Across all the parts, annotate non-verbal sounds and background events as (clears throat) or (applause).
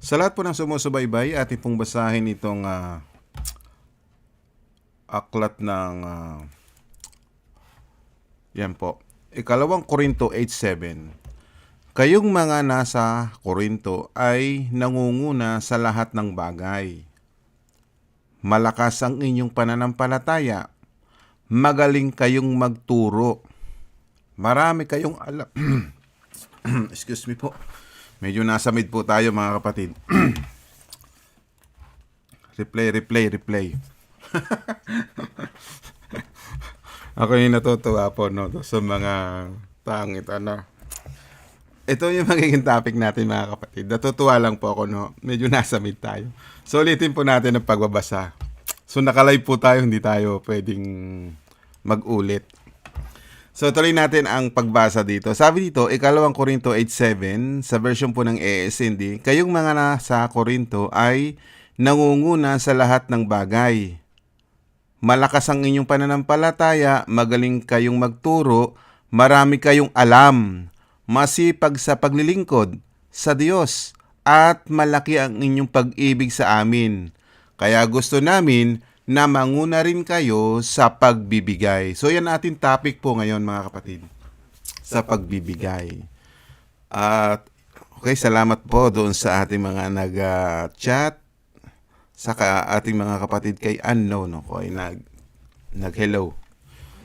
Sa lahat po ng sumusubaybay, ating pong basahin itong ah, aklat ng ah, yan po. Ikalawang Korinto 8.7 Kayong mga nasa Korinto ay nangunguna sa lahat ng bagay. Malakas ang inyong pananampalataya. Magaling kayong magturo. Marami kayong alam. (clears throat) Excuse me po. Medyo nasa mid po tayo mga kapatid. (clears throat) replay, replay, replay. (laughs) Ako yung natutuwa po no, sa mga pangit ano. Ito yung magiging topic natin mga kapatid. Natutuwa lang po ako no. Medyo nasa mid tayo. So ulitin po natin ang pagbabasa. So nakalive po tayo, hindi tayo pwedeng mag-ulit. So tuloy natin ang pagbasa dito. Sabi dito, ikalawang Korinto 8.7, sa version po ng ASND, kayong mga nasa Korinto ay nangunguna sa lahat ng bagay. Malakas ang inyong pananampalataya, magaling kayong magturo, marami kayong alam, masipag sa paglilingkod sa Diyos, at malaki ang inyong pag-ibig sa amin. Kaya gusto namin na manguna rin kayo sa pagbibigay. So yan ating topic po ngayon mga kapatid. Sa pagbibigay. At okay, salamat po doon sa ating mga nag-chat sa ating mga kapatid kay unknown ako ay nag nag hello.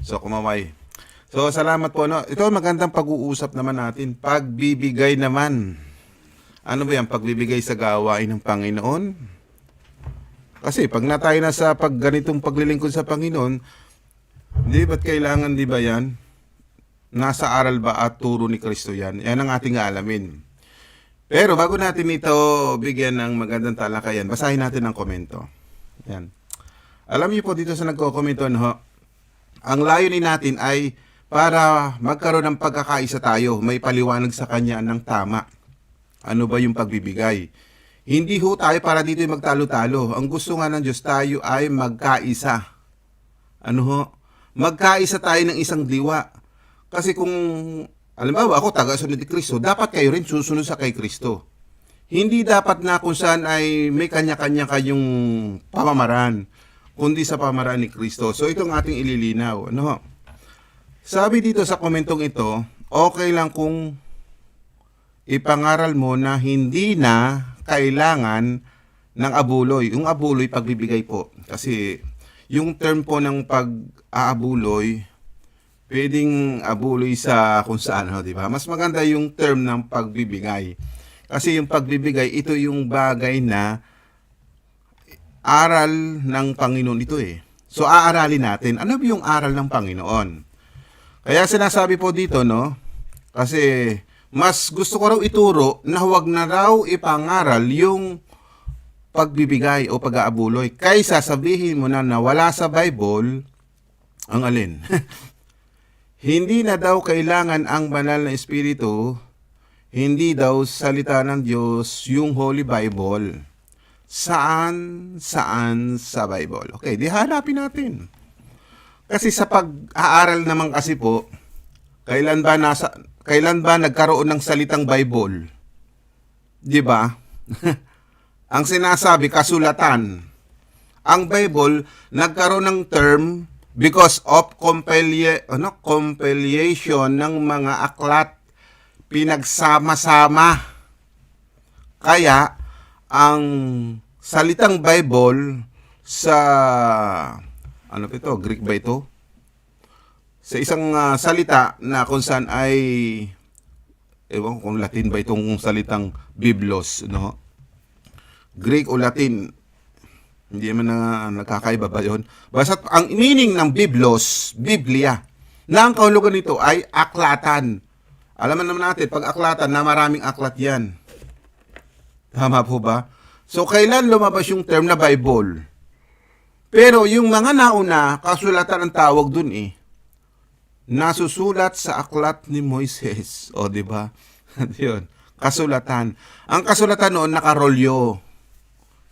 So kumamay. So salamat po no. Ito magandang pag-uusap naman natin. Pagbibigay naman. Ano ba yan? Pagbibigay sa gawain ng Panginoon? Kasi pag na tayo na sa pag ganitong paglilingkod sa Panginoon, di ba't kailangan di ba yan? Nasa aral ba at turo ni Kristo yan? Yan ang ating alamin. Pero bago natin ito bigyan ng magandang talakayan, basahin natin ang komento. Yan. Alam niyo po dito sa nagko-komento, no, ang layunin natin ay para magkaroon ng pagkakaisa tayo, may paliwanag sa kanya ng tama. Ano ba yung pagbibigay? Hindi ho tayo para dito magtalo-talo. Ang gusto nga ng Diyos tayo ay magkaisa. Ano ho? Magkaisa tayo ng isang diwa. Kasi kung, alam ba, ako taga-sunod ni Kristo, dapat kayo rin susunod sa kay Kristo. Hindi dapat na kung saan ay may kanya-kanya kayong pamamaraan, kundi sa pamamaraan ni Kristo. So itong ating ililinaw. Ano ho? Sabi dito sa komentong ito, okay lang kung ipangaral mo na hindi na kailangan ng abuloy. Yung abuloy, pagbibigay po. Kasi yung term po ng pag-aabuloy, pwedeng abuloy sa kung saan, ho, di ba? Mas maganda yung term ng pagbibigay. Kasi yung pagbibigay, ito yung bagay na aral ng Panginoon ito eh. So aaralin natin, ano ba yung aral ng Panginoon? Kaya sinasabi po dito, no? Kasi mas gusto ko raw ituro na huwag na raw ipangaral yung pagbibigay o pag-aabuloy kaysa sabihin mo na nawala sa Bible ang alin. (laughs) hindi na daw kailangan ang banal na espiritu, hindi daw salita ng Diyos yung Holy Bible. Saan, saan sa Bible? Okay, di hanapin natin. Kasi sa pag-aaral naman kasi po, kailan ba nasa kailan ba nagkaroon ng salitang Bible? 'Di ba? (laughs) Ang sinasabi kasulatan. Ang Bible nagkaroon ng term because of compilia, ano, compilation ng mga aklat pinagsama-sama. Kaya ang salitang Bible sa ano ito? Greek ba ito? Sa isang ah, salita na kung saan ay ewan kung Latin ba itong salitang Biblos, no? Greek o Latin, hindi man na nagkakaiba ba yun? Basta ang meaning ng Biblos, Biblia, na ang kahulugan nito ay aklatan. Alam naman natin, pag aklatan, na maraming aklat yan. Tama po ba? So, kailan lumabas yung term na Bible? Pero yung mga nauna, kasulatan ang tawag dun eh. Nasusulat sa aklat ni Moises. O, di ba? (laughs) Yun. Kasulatan. Ang kasulatan noon nakarolyo.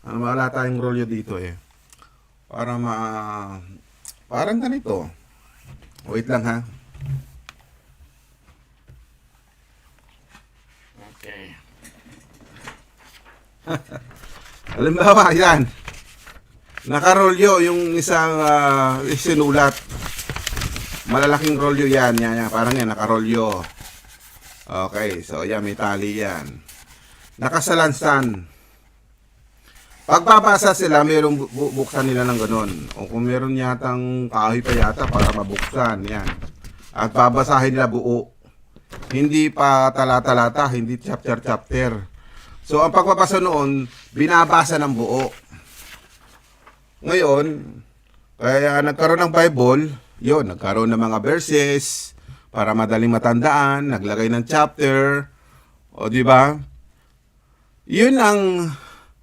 Ano, wala tayong rolyo dito eh. Para ma... Parang ganito. Wait lang ha. Okay. (laughs) Halimbawa, yan. Nakarolyo yung isang ah, sinulat. Malalaking rolyo yan, yan, yan. Parang yan, nakarolyo. Okay, so yan, may tali yan. Nakasalansan. Pagbabasa sila, mayroong bu- bu- buksan nila ng ganun. O kung meron yatang kahoy pa yata para mabuksan, yan. At babasahin nila buo. Hindi pa tala-talata, hindi chapter-chapter. So, ang pagbabasa noon, binabasa ng buo. Ngayon, kaya nagkaroon ng Bible, yon nagkaroon ng mga verses para madaling matandaan, naglagay ng chapter, o di ba? Yun ang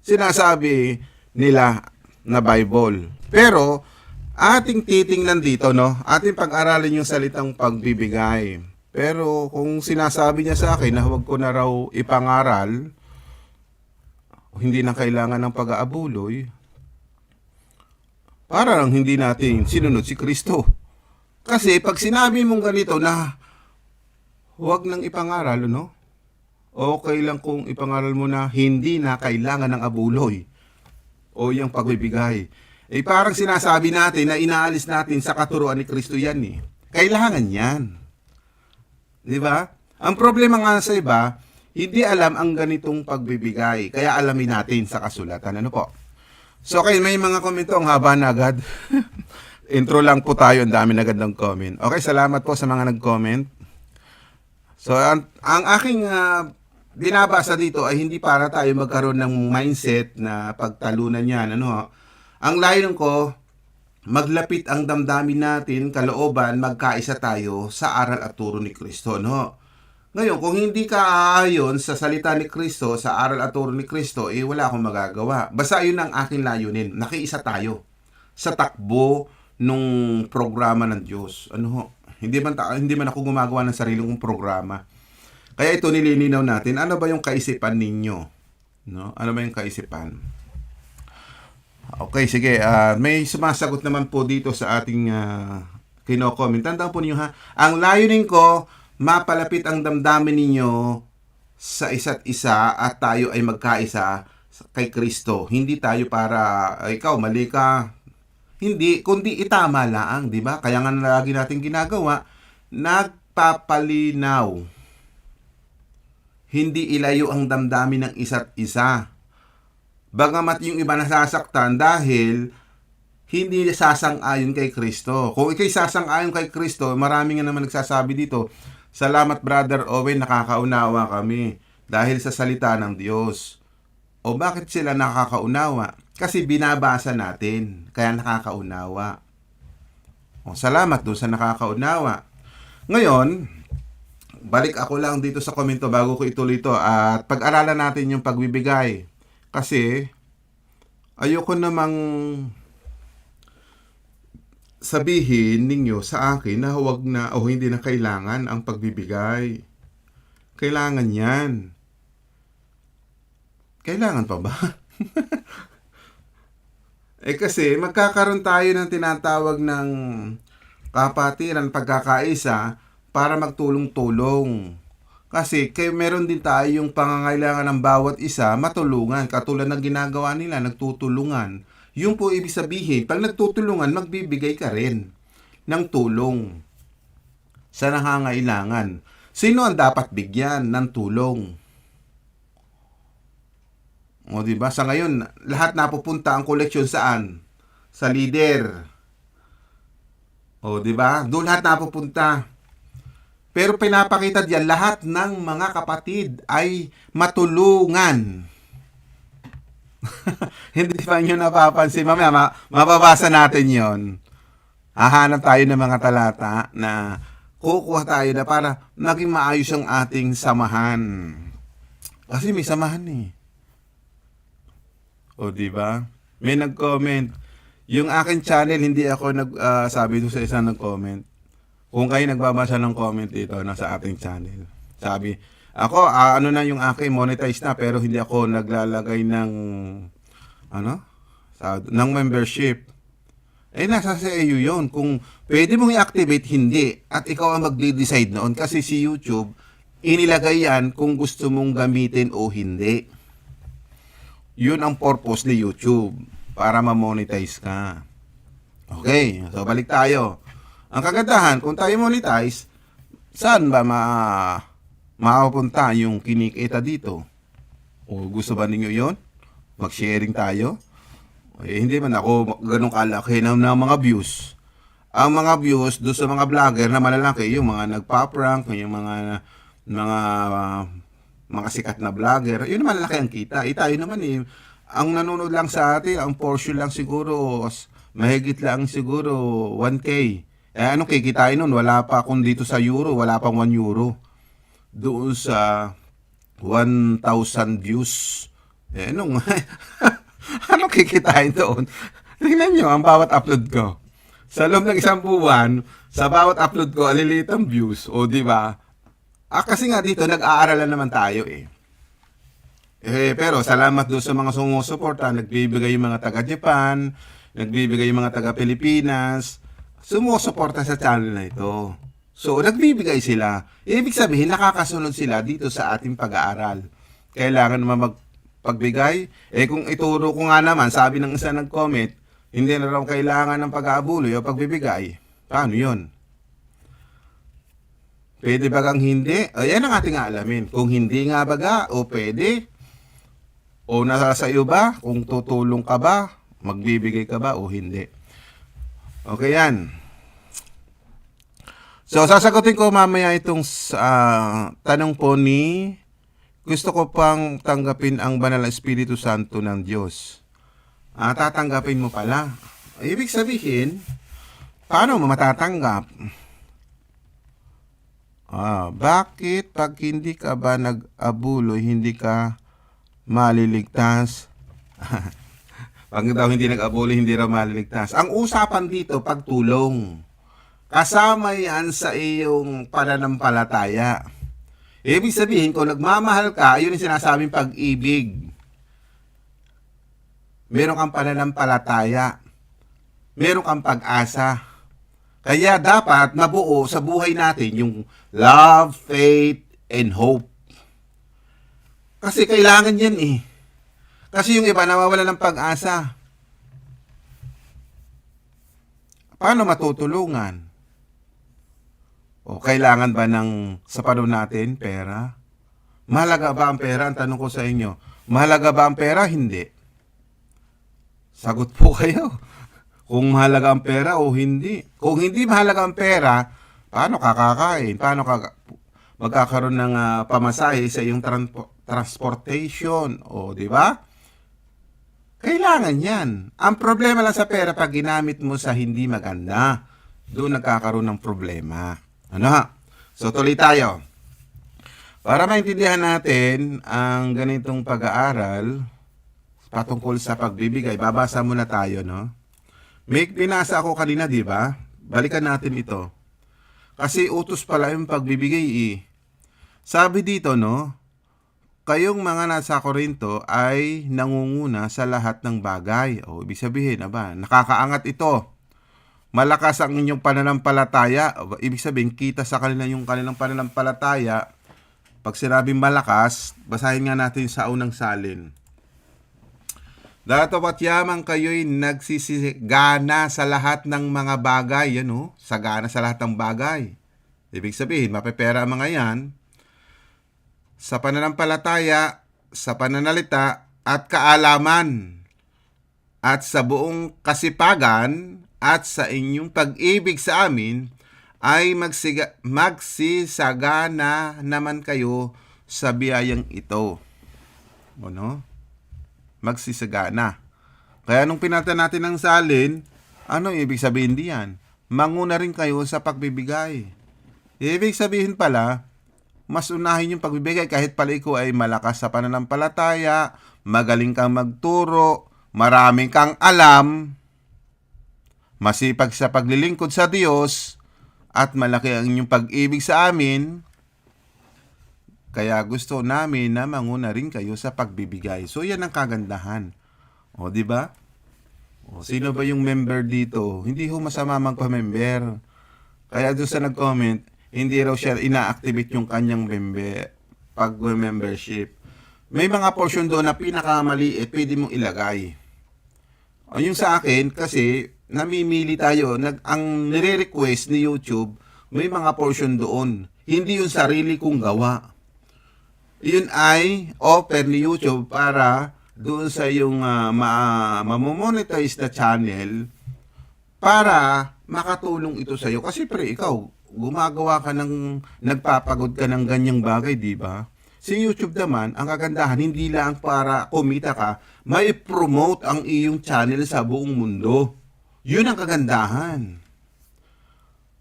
sinasabi nila na Bible. Pero ating titingnan dito, no? Ating pag-aralin yung salitang pagbibigay. Pero kung sinasabi niya sa akin na huwag ko na raw ipangaral, hindi na kailangan ng pag-aabuloy, para lang hindi natin sinunod si Kristo. Kasi pag sinabi mong ganito na huwag nang ipangaral, no? Okay lang kung ipangaral mo na hindi na kailangan ng abuloy o yung pagbibigay. Eh parang sinasabi natin na inaalis natin sa katuruan ni Kristo yan eh. Kailangan yan. Di ba? Ang problema nga sa iba, hindi alam ang ganitong pagbibigay. Kaya alamin natin sa kasulatan. Ano po? So, okay, may mga komento. Ang haba na agad. (laughs) Intro lang po tayo. Ang dami na agad ng comment. Okay, salamat po sa mga nag-comment. So, ang, ang aking ah, binabasa dito ay hindi para tayo magkaroon ng mindset na pagtalunan yan. Ano, ang layon ko, maglapit ang damdamin natin, kalooban, magkaisa tayo sa aral at turo ni Kristo. No? Ngayon, kung hindi ka aayon sa salita ni Kristo, sa aral at turo ni Kristo, eh wala akong magagawa. Basta yun ang aking layunin. Nakiisa tayo sa takbo nung programa ng Diyos. Ano ho? Hindi man, ta- hindi man ako gumagawa ng sarili kong programa. Kaya ito nililinaw natin, ano ba yung kaisipan ninyo? No? Ano ba yung kaisipan? Okay, sige. ah, may sumasagot naman po dito sa ating uh, kino-comment. Tandaan po ninyo ha, ang layunin ko, mapalapit ang damdamin ninyo sa isa't isa at tayo ay magkaisa kay Kristo. Hindi tayo para, "Ah, ikaw, mali ka. Hindi, kundi itama lang, di ba? Kaya nga lagi natin ginagawa, nagpapalinaw. Hindi ilayo ang damdamin ng isa't isa. Bagamat yung iba nasasaktan dahil hindi sasang-ayon kay Kristo. Kung ikay sasang-ayon kay Kristo, marami nga naman nagsasabi dito, Salamat Brother Owen, nakakaunawa kami dahil sa salita ng Diyos. O bakit sila nakakaunawa? Kasi binabasa natin, kaya nakakaunawa. O salamat doon sa nakakaunawa. Ngayon, balik ako lang dito sa komento bago ko ituloy ito at pag-aralan natin yung pagbibigay. Kasi, ayoko namang sabihin ninyo sa akin na huwag na o hindi na kailangan ang pagbibigay. Kailangan yan. Kailangan pa ba? (laughs) eh kasi magkakaroon tayo ng tinatawag ng kapatiran, pagkakaisa para magtulong-tulong. Kasi kay meron din tayo yung pangangailangan ng bawat isa matulungan. Katulad ng ginagawa nila, nagtutulungan. Yung po ibig sabihin, pag nagtutulungan, magbibigay ka rin ng tulong sa nangangailangan. Sino ang dapat bigyan ng tulong? O di ba? Sa ngayon, lahat napupunta ang koleksyon saan? Sa leader. O di ba? Doon lahat napupunta. Pero pinapakita diyan lahat ng mga kapatid ay matulungan. (laughs) Hindi pa nyo napapansin. Mamaya, ma- mababasa natin yon. Hahanap tayo ng mga talata na kukuha tayo na para maging maayos ang ating samahan. Kasi may samahan eh. O, di ba? May nag-comment. Yung akin channel, hindi ako nag, ah, sabi doon sa isang nag-comment. Kung kayo nagbabasa ng comment dito, nasa ating channel. Sabi, ako, ah, ano na yung akin, monetize na, pero hindi ako naglalagay ng, ano? Sa, ng membership. Eh, nasa sa iyo yun. Kung pwede mong i-activate, hindi. At ikaw ang magde-decide noon. Kasi si YouTube, inilagay yan kung gusto mong gamitin o hindi. Yun ang purpose ni YouTube para ma-monetize ka. Okay, so balik tayo. Ang kagandahan, kung tayo monetize, saan ba ma mapupunta yung kinikita dito? O gusto ba ninyo yon? Mag-sharing tayo? Eh, hindi man ako ganun kalaki ng, ng mga views. Ang mga views do sa mga vlogger na malalaki, yung mga nagpa-prank, yung mga mga mga sikat na vlogger, yun naman malaki ang kita. Eh, tayo naman eh, ang nanonood lang sa atin, ang portion lang siguro, mahigit lang siguro 1K. Eh, anong kikitain nun? Wala pa kung dito sa euro, wala pang 1 euro. Doon sa 1,000 views. Eh, anong, (laughs) anong kikitain doon? Tingnan nyo, ang bawat upload ko. Sa loob ng isang buwan, sa bawat upload ko, aliliit views. O, di ba? Ah, kasi nga dito, nag-aaralan naman tayo eh. Eh, pero salamat doon sa mga sumusuporta, nagbibigay yung mga taga-Japan, nagbibigay yung mga taga-Pilipinas, sumusuporta sa channel na ito. So, nagbibigay sila. Ibig sabihin, nakakasunod sila dito sa ating pag-aaral. Kailangan naman magpagbigay. Eh, kung ituro ko nga naman, sabi ng isa nag-comment, hindi na raw kailangan ng pag-aabuloy o pagbibigay. Paano yun? Pwede ba kang hindi? Ayan ang ating alamin. Kung hindi nga baga, o pwede, o nasa sa iyo ba, kung tutulong ka ba, magbibigay ka ba o hindi. Okay yan. So, sasagutin ko mamaya itong ah, tanong po ni gusto ko pang tanggapin ang banal na Espiritu Santo ng Diyos. Ah, tatanggapin mo pala. Ibig sabihin, paano mo matatanggap? Ah, bakit pag hindi ka ba nag-abuloy, hindi ka maliligtas? (laughs) pag daw hindi nag-abuloy, hindi raw maliligtas. Ang usapan dito, pagtulong. Kasama yan sa iyong pananampalataya. Ibig sabihin, kung nagmamahal ka, yun yung sinasabing pag-ibig. Meron kang pananampalataya. Meron kang pag-asa. Kaya dapat mabuo sa buhay natin yung love, faith, and hope. Kasi kailangan yan eh. Kasi yung iba nawawala ng pag-asa. Paano matutulungan? O kailangan ba ng sa panahon natin pera? Mahalaga ba ang pera? Ang tanong ko sa inyo. Mahalaga ba ang pera? Hindi. Sagot po (laughs) kayo. Kung mahalaga ang pera o hindi. Kung hindi mahalaga ang pera, paano kakakain? Paano ka magkakaroon ng ah, pamasahe sa iyong tran- transportation? O, di ba? Kailangan yan. Ang problema lang sa pera pag ginamit mo sa hindi maganda, doon nagkakaroon ng problema. Ano ha? So tuloy tayo. Para maintindihan natin ang ganitong pag-aaral patungkol sa pagbibigay, babasa muna tayo, no? May pinasa ako kanina, di ba? Balikan natin ito. Kasi utos pala yung pagbibigay eh. Sabi dito, no? Kayong mga nasa Korinto ay nangunguna sa lahat ng bagay. O, ibig sabihin, aba, nakakaangat ito. Malakas ang inyong pananampalataya. Ibig sabihin, kita sa kanila yung kanilang pananampalataya. Pag sinabing malakas, basahin nga natin sa unang salin. Dato at yamang kayo'y nagsisigana sa lahat ng mga bagay. Yan o, sagana sa lahat ng bagay. Ibig sabihin, mapepera ang mga yan sa pananampalataya, sa pananalita, at kaalaman, at sa buong kasipagan, at sa inyong pag-ibig sa amin, ay magsiga, magsisagana naman kayo sa biyayang ito. Ano? Magsisagana. Kaya nung pinata natin ng salin, ano ibig sabihin diyan? Manguna rin kayo sa pagbibigay. Ibig sabihin pala, mas unahin yung pagbibigay kahit pala ikaw ay malakas sa pananampalataya, magaling kang magturo, maraming kang alam, masipag sa paglilingkod sa Diyos, at malaki ang inyong pag-ibig sa amin, kaya gusto namin na manguna rin kayo sa pagbibigay. So yan ang kagandahan. O, di ba? O, sino ba yung member dito? Hindi ho masama magpa-member. Kaya doon sa nag-comment, hindi raw siya ina-activate yung kanyang member pag membership. may mga portion doon na pinakamaliit, pwede mong ilagay. O, yung sa akin, kasi namimili tayo, nag, ang nire-request ni YouTube, may mga portion doon. Hindi yung sarili kong gawa. Yun ay offer ni YouTube para doon sa yung uh, ma mamomonetize na channel para makatulong ito sa iyo. Kasi pre, ikaw, gumagawa ka ng, nagpapagod ka ng ganyang bagay, di ba? Si YouTube naman, ang kagandahan, hindi lang para kumita ka, may promote ang iyong channel sa buong mundo. Yun ang kagandahan.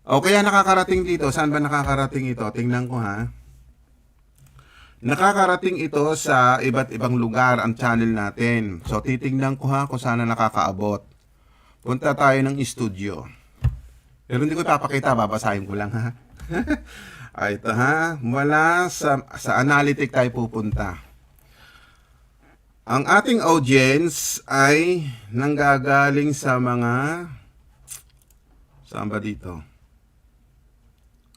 O kaya nakakarating dito, saan ba nakakarating ito? Tingnan ko ha. Nakakarating ito sa iba't ibang lugar ang channel natin. So titingnan ko ha kung saan na nakakaabot. Punta tayo ng studio. Pero hindi ko ipapakita, babasahin ko lang ha. (laughs) ah, ito ha, wala sa, sa analytic tayo pupunta. Ang ating audience ay nanggagaling sa mga saan ba dito?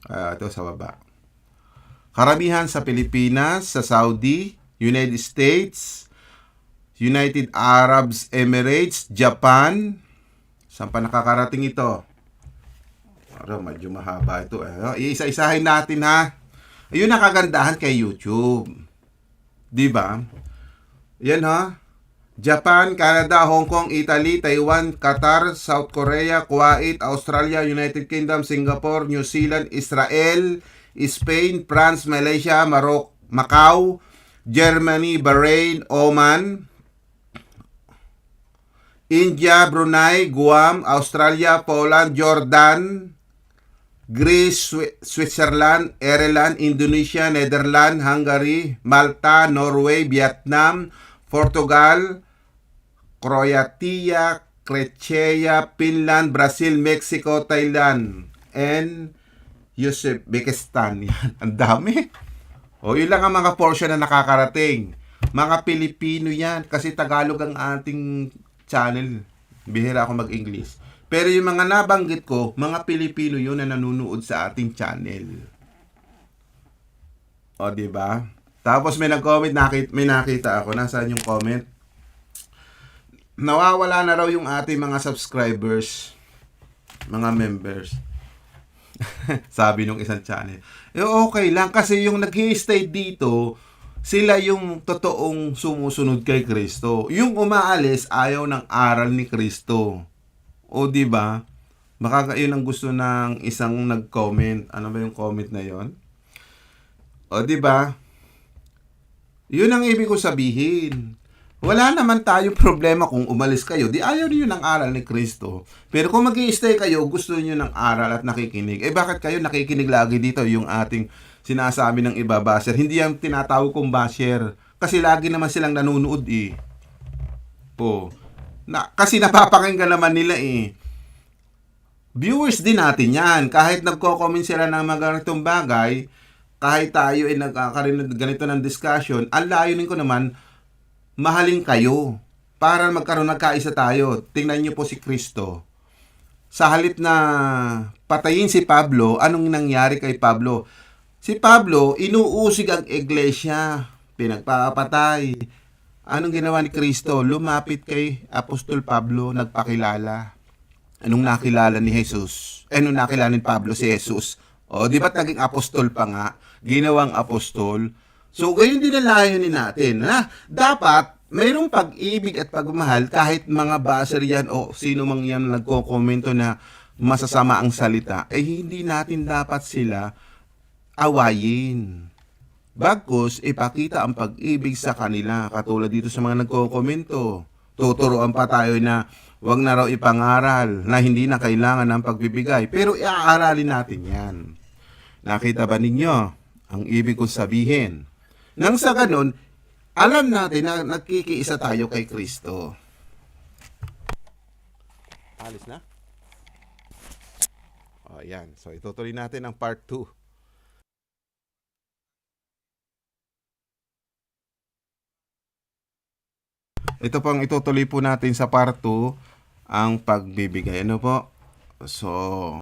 Ah, ito sa baba. Karamihan sa Pilipinas, sa Saudi, United States, United Arab Emirates, Japan. Saan pa nakakarating ito? Ano, medyo mahaba ito. Eh. Iisa-isahin natin ha. Ayun ang kagandahan kay YouTube. Di ba? Yan ha. Japan, Canada, Hong Kong, Italy, Taiwan, Qatar, South Korea, Kuwait, Australia, United Kingdom, Singapore, New Zealand, Israel, Spain, France, Malaysia, Morocco, Macau, Germany, Bahrain, Oman, India, Brunei, Guam, Australia, Poland, Jordan, Greece, Swi- Switzerland, Ireland, Indonesia, Netherlands, Hungary, Malta, Norway, Vietnam, Portugal, Croatia, Crechea, Finland, Brazil, Mexico, Thailand, and Uzbekistan. Yan, (laughs) ang dami. O, yun lang ang mga portion na nakakarating. Mga Pilipino yan, kasi Tagalog ang ating channel. Bihira ako mag-English. Pero yung mga nabanggit ko, mga Pilipino yun na nanonood sa ating channel. O, ba? Tapos may nag-comment, nakita, may nakita ako. Nasaan yung comment? Nawawala na raw yung ating mga subscribers, mga members. (laughs) Sabi nung isang channel. Eh, okay lang kasi yung nag stay dito, sila yung totoong sumusunod kay Kristo. Yung umaalis, ayaw ng aral ni Kristo. O di ba? Baka yun ang gusto ng isang nag-comment. Ano ba yung comment na yon? O di ba? Yun ang ibig ko sabihin. Wala naman tayo problema kung umalis kayo. Di ayaw niyo ng aral ni Kristo. Pero kung mag stay kayo, gusto niyo ng aral at nakikinig. Eh bakit kayo nakikinig lagi dito yung ating sinasabi ng iba basher? Hindi yung tinatawag kong basher. Kasi lagi naman silang nanonood eh. Po. Na, kasi napapakinggan naman nila eh. Viewers din natin yan. Kahit nagko-comment sila ng mga bagay, kahit tayo ay nagkakaroon ng ganito ng discussion, ang layunin ko naman, mahalin kayo para magkaroon nagkaisa tayo. Tingnan niyo po si Kristo. Sa halip na patayin si Pablo, anong nangyari kay Pablo? Si Pablo, inuusig ang iglesia, pinagpapatay. Anong ginawa ni Kristo? Lumapit kay Apostol Pablo, nagpakilala. Anong nakilala ni Jesus? Eh, anong nakilala ni Pablo si Jesus? O, di ba naging apostol pa nga? Ginawang apostol. So, gayon din ang layunin natin. Na dapat, mayroong pag-ibig at pagmamahal kahit mga baser yan o sino mang yan nagko-komento na masasama ang salita, eh hindi natin dapat sila awayin. Bagkus, ipakita ang pag-ibig sa kanila. Katulad dito sa mga nagko-komento. Tuturuan pa tayo na wag na raw ipangaral na hindi na kailangan ng pagbibigay. Pero iaaralin natin yan. Nakita ba ninyo ang ibig kong sabihin? Nang sa ganun, alam natin na nagkikiisa tayo kay Kristo. Alis na? O, yan. So, itutuloy natin ang part 2. Ito pang itutuloy po natin sa part 2 ang pagbibigay. Ano po? So,